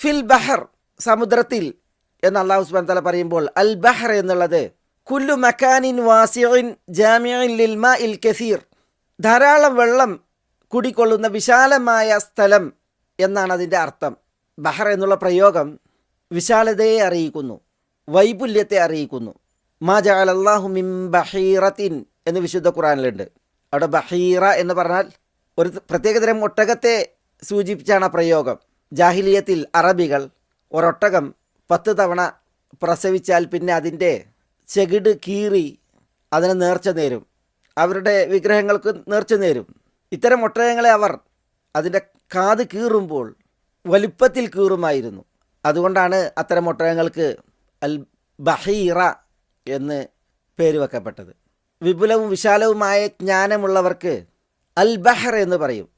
ഫിൽ ബഹർ സമുദ്രത്തിൽ. എന്ന് അള്ളാഹു സുബാൻ തല പറയുമ്പോൾ അൽ ബഹർ എന്നുള്ളത് കുല്ലു മക്കാനിൻ വാസിൻ ജാമിയൻ ലിൽമ ഇൽ കസീർ. ധാരാളം വെള്ളം കുടിക്കൊള്ളുന്ന വിശാലമായ സ്ഥലം എന്നാണ് അതിന്റെ അർത്ഥം. ബഹർ എന്നുള്ള പ്രയോഗം വിശാലതയെ അറിയിക്കുന്നു വൈപുല്യത്തെ അറിയിക്കുന്നു. മാ ജഅലല്ലാഹു മിൻ ബഹീറത്തിൻ എന്ന് വിശുദ്ധ ഖുറാനിലുണ്ട് അവിടെ ബഹീറ എന്ന് പറഞ്ഞാൽ ഒരു പ്രത്യേകതരം ഒട്ടകത്തെ സൂചിപ്പിച്ചാണ് പ്രയോഗം. ജാഹിലിയത്തിൽ അറബികൾ ഒരൊട്ടകം പത്ത് തവണ പ്രസവിച്ചാൽ പിന്നെ അതിന്റെ ചെകിട് കീറി അതിന് നേർച്ച നേരും. അവരുടെ വിഗ്രഹങ്ങൾക്ക് നേർച്ച നേരും. ഇത്തരം ഒട്ടകങ്ങളെ അവർ അതിന്റെ കാത് കീറുമ്പോൾ വലിപ്പത്തിൽ കീറുമായിരുന്നു. അതുകൊണ്ടാണ് അത്തരം ഒട്ടകങ്ങൾക്ക് അൽ ബഹീറ എന്ന് പേര് വെക്കപ്പെട്ടത്. വിപുലവും വിശാലവുമായ ജ്ഞാനമുള്ളവർക്ക് അൽ ബഹർ എന്ന് പറയും.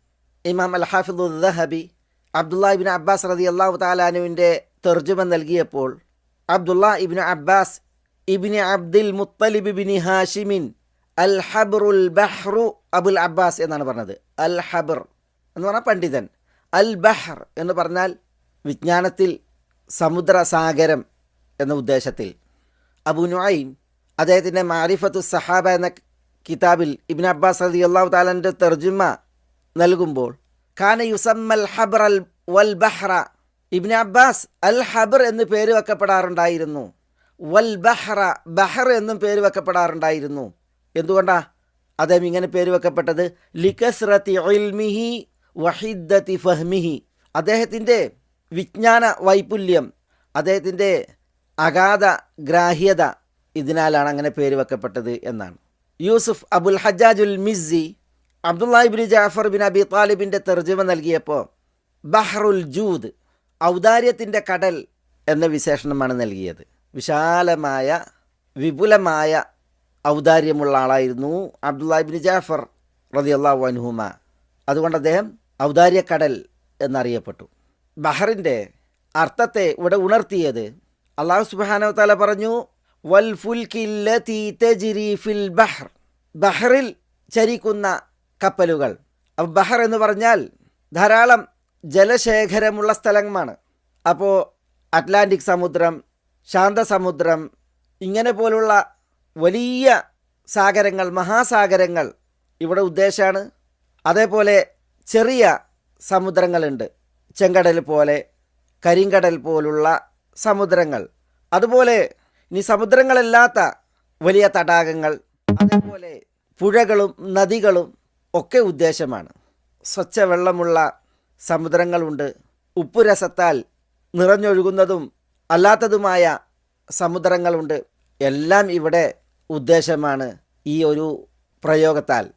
ഇമാം അൽ ഹാഫിദുദ്ദഹബി അബ്ദുള്ള ഇബിൻ അബ്ബാസ് റതി അള്ളാഹു താലാനുവിന്റെ തെർജുമ നൽകിയപ്പോൾ Abdullah ibn Abbas ibn Abdul Muttalib ഹാഷിമിൻ അൽ ഹബ്റുൽ ബഹ്റു അബുൽ അബ്ബാസ് എന്നാണ് പറഞ്ഞത്. അൽ ഹബർ എന്ന് പറഞ്ഞാൽ പണ്ഡിതൻ. അൽ ബഹർ എന്ന് പറഞ്ഞാൽ വിജ്ഞാനത്തിൽ സമുദ്രസാഗരം എന്ന ഉദ്ദേശത്തിൽ. അബു നുഐം അദ്ദേഹത്തിന്റെ മാരിഫത്തു സഹാബ എന്ന കിതാബിൽ ഇബിൻ അബ്ബാസ് റതി അള്ളാഹു താലന്റെ തെർജുമ നൽകുമ്പോൾ ഖാന യുസമ്മൽ ഹബർ അൽ വൽ ബഹ്റ. ഇബ്നു അബ്ബാസ് അൽ ഹബർ എന്ന് പേര് വെക്കപ്പെടാറുണ്ടായിരുന്നു. വൽ ബഹ്റ ബഹർ എന്നും പേര് വെക്കപ്പെടാറുണ്ടായിരുന്നു. എന്തുകൊണ്ടാ? അദ്ദേഹം ഇങ്ങനെ പേര് വെക്കപ്പെട്ടത്? ലിഖസ്രത്തി ഇൽമിഹി വഹിദ്ദത്തി ഫഹ്മിഹി. അദ്ദേഹത്തിന്റെ വിജ്ഞാന വൈപുല്യം അദ്ദേഹത്തിന്റെ അഗാധ ഗ്രാഹ്യത ഇതിനാലാണ് അങ്ങനെ പേര് വെക്കപ്പെട്ടത് എന്നാണ്. Yusuf Abul ഹജാജുൽ Mizzi Abdullah ibn Jafar bin Abi താലിബിന്റെ തെർജമ നൽകിയപ്പോൾ ബഹ്റുൽ ജൂദ് ഔദാര്യത്തിന്റെ കടൽ എന്ന വിശേഷണമാണ് നൽകിയത്. വിശാലമായ വിപുലമായ ഔദാര്യമുള്ള ആളായിരുന്നു അബ്ദുല്ലാഹിബിൻ ജാഫർ റതി അള്ളാഹു അനുഹുമ അതുകൊണ്ട് അദ്ദേഹം ഔദാര്യക്കടൽ എന്നറിയപ്പെട്ടു. ബഹറിന്റെ അർത്ഥത്തെ ഇവിടെ ഉണർത്തിയത് അള്ളാഹു സുബാനോ പറഞ്ഞു വൽ ഫിൽ ബഹർ. ബഹറിൽ ചരിക്കുന്ന കപ്പലുകൾ. അപ്പോൾ ബഹർ എന്ന് പറഞ്ഞാൽ ധാരാളം ജലശേഖരമുള്ള സ്ഥലമാണ് അപ്പോൾ അറ്റ്ലാന്റിക് സമുദ്രം ശാന്തസമുദ്രം ഇങ്ങനെ പോലുള്ള വലിയ സാഗരങ്ങൾ മഹാസാഗരങ്ങൾ ഇവിടെ ഉദ്ദേശമാണ് അതേപോലെ ചെറിയ സമുദ്രങ്ങളുണ്ട്. ചെങ്കടൽ പോലെ കരിങ്കടൽ പോലുള്ള സമുദ്രങ്ങൾ. അതുപോലെ ഇനി സമുദ്രങ്ങളല്ലാത്ത വലിയ തടാകങ്ങൾ അതേപോലെ പുഴകളും നദികളും ഒക്കെ ഉദ്ദേശമാണ്. സ്വച്ഛ വെള്ളമുള്ള സമുദ്രങ്ങളുണ്ട്. ഉപ്പുരസത്താൽ നിറഞ്ഞൊഴുകുന്നതും അല്ലാത്തതുമായ സമുദ്രങ്ങളുണ്ട്. എല്ലാം ഇവിടെ ഉദ്ദേശമാണ് ഈ ഒരു പ്രയോഗത്താൽ.